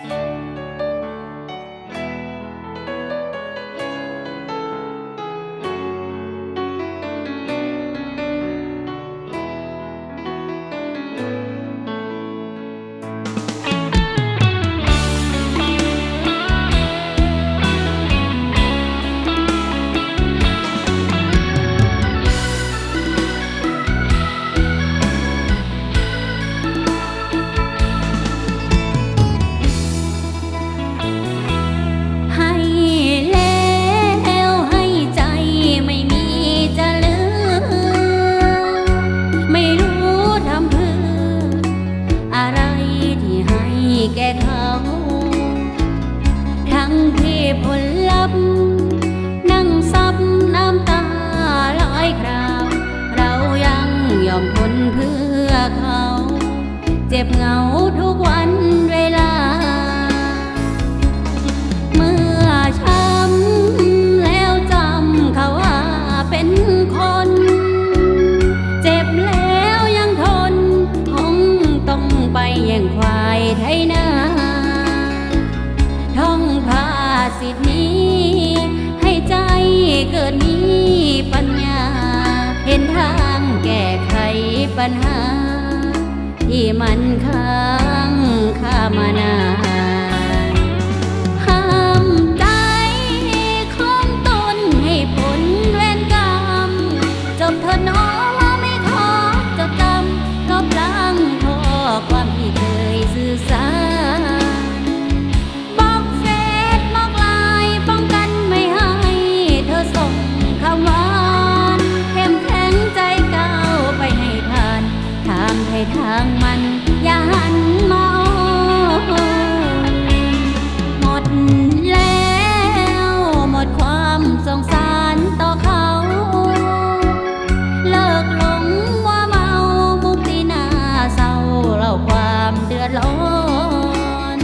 ใจ็บเหงาทุกวันเวลา เมื่อช้ำแล้วจำเขาว่าเป็นคน เจ็บแล้วยังทน คงต้องไปแย่งควายไทยนาท่องพาสิทธินี้ ให้ใจเกิดมีปัญญา เห็นทางแก้ไขปัญหา ที่มันค้างคามานานห้ามใจของตนให้ผลเวรกรรมจบเธอน้อว่างให้ทางมันอย่าหันมาอ้อนหมดแล้ว หมดความสงสารต่อเขา เลิกหลงว่าเมามุกที่น่าเศร้าเล่าความเดือดร้อน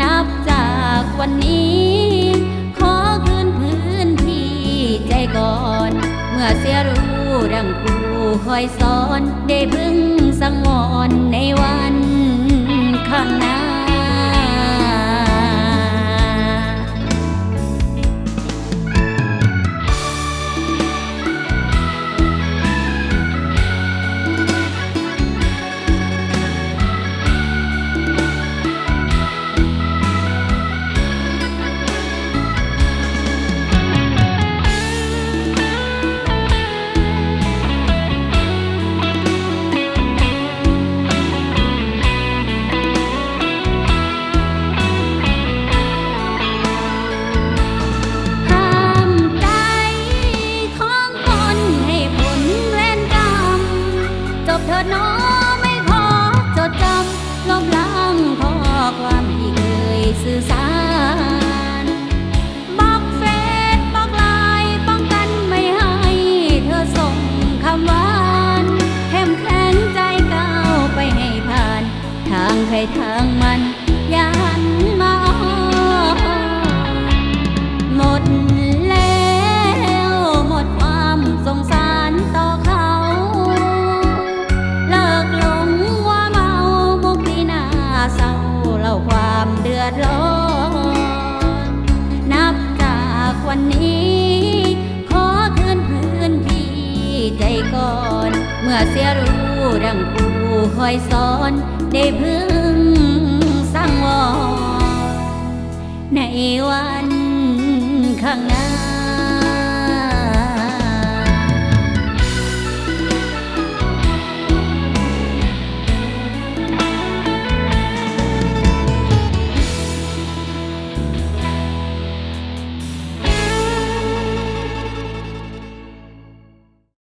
นับจากวันนี้ ขอคืนพื้นที่ใจก่อน เมื่อเสียรู้ดังคู คอยสอนได้พึงสังวรในวัน ใครทางมันอย่าหันมาหมดแล้วหมดความสงสารต่อเขา เลิกหลงว่าเมามุกที่น่าเศร้าเล่าความเดือดร้อน นับจากวันนี้ ขอคืนพื้นที่ใจก่อน เมื่อเสียรู้ดังครูคอยสอน ได้พึ่ง